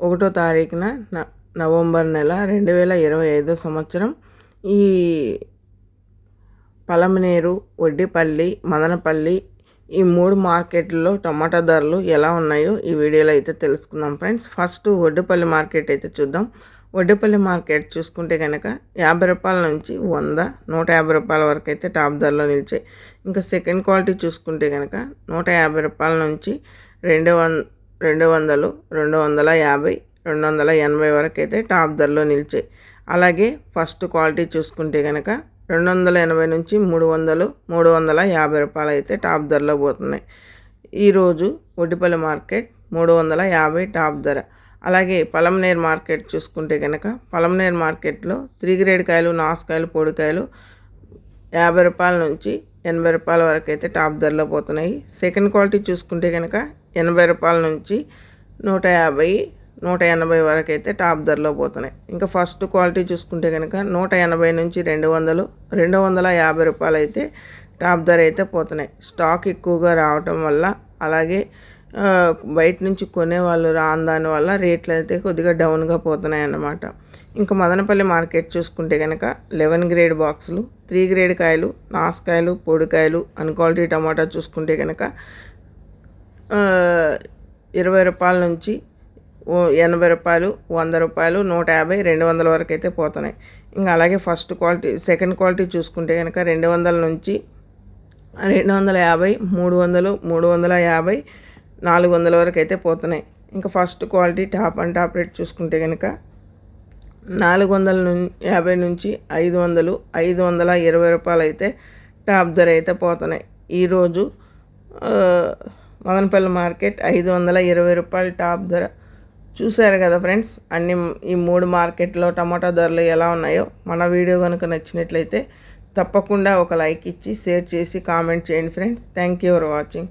ఒకటో తారీఖున నవంబర్ నెల రెండు వేల ఇరవై ఐదో సంవత్సరం. ఈ పలమనేరు వడ్డిపల్లి మదనపల్లి ఈ మూడు మార్కెట్లలో టమాటా ధరలు ఎలా ఉన్నాయో ఈ వీడియోలో అయితే తెలుసుకుందాం ఫ్రెండ్స్. ఫస్ట్ వడ్డిపల్లి మార్కెట్ అయితే చూద్దాం. వడ్డిపల్లి మార్కెట్ చూసుకుంటే కనుక యాభై రూపాయల నుంచి వంద నూట యాభై రూపాయల వరకు అయితే టాప్ ధరలో నిలిచాయి. ఇంకా సెకండ్ క్వాలిటీ చూసుకుంటే కనుక నూట యాభై రూపాయల నుంచి రెండు వంద రెండు వందలు రెండు వందల యాభై రెండు వందల ఎనభై వరకు అయితే టాప్ ధరలో నిలిచాయి. అలాగే ఫస్ట్ క్వాలిటీ చూసుకుంటే కనుక రెండు వందల ఎనభై నుంచి మూడు వందలు మూడు వందల యాభై రూపాయలు అయితే టాప్ ధరలో పోతున్నాయి. ఈరోజు ఒడిపల్లి మార్కెట్ మూడు వందల యాభై టాప్ ధర. అలాగే పలంనేర్ మార్కెట్ చూసుకుంటే కనుక పలంనేర్ మార్కెట్లో త్రీ గ్రేడ్ కాయలు నాసుకాయలు పొడికాయలు యాభై రూపాయల నుంచి ఎనభై రూపాయల వరకు అయితే టాప్ ధరలో పోతున్నాయి. సెకండ్ క్వాలిటీ చూసుకుంటే కనుక ఎనభై రూపాయల నుంచి నూట యాభై నూట ఎనభై వరకు అయితే టాప్ ధరలో పోతున్నాయి. ఇంకా ఫస్ట్ క్వాలిటీ చూసుకుంటే కనుక నూట ఎనభై నుంచి రెండు వందలు రెండు వందల యాభై రూపాయలు అయితే టాప్ ధర అయితే పోతున్నాయి. స్టాక్ ఎక్కువగా రావటం వల్ల అలాగే బయట నుంచి కొనేవాళ్ళు రాని దానివల్ల రేట్లు అయితే కొద్దిగా డౌన్గా పోతున్నాయి అన్నమాట ఇంకా మదనపల్లి మార్కెట్ చూసుకుంటే కనుక లెవెన్ గ్రేడ్ బాక్సులు త్రీ గ్రేడ్ కాయలు నాసుకాయలు పొడికాయలు అన్క్వాలిటీ టమాటా చూసుకుంటే కనుక ఇరవై రూపాయల నుంచి ఎనభై రూపాయలు వంద రూపాయలు నూట యాభై రెండు వందల వరకు అయితే పోతున్నాయి. ఇంకా అలాగే ఫస్ట్ క్వాలిటీ సెకండ్ క్వాలిటీ చూసుకుంటే కనుక రెండు వందల నుంచి రెండు వందల యాభై మూడు వందలు మూడు వందల యాభై నాలుగు వందల వరకు అయితే పోతున్నాయి. ఇంకా first quality top and top rate చూసుకుంటే కనుక నాలుగు వందల యాభై నుంచి ఐదు వందలు ఐదు వందల ఇరవై రూపాయలు అయితే టాప్ ధర అయితే పోతున్నాయి. ఈరోజు మదనపల్లి మార్కెట్ ఐదు వందల ఇరవై రూపాయలు టాప్ ధర. చూశారు కదా ఫ్రెండ్స్ అన్ని ఈ మూడు మార్కెట్లో టమాటా ధరలు ఎలా ఉన్నాయో. మన వీడియో కనుక నచ్చినట్లయితే తప్పకుండా ఒక లైక్ ఇచ్చి షేర్ చేసి కామెంట్ చేయండి friends. Thank you for watching.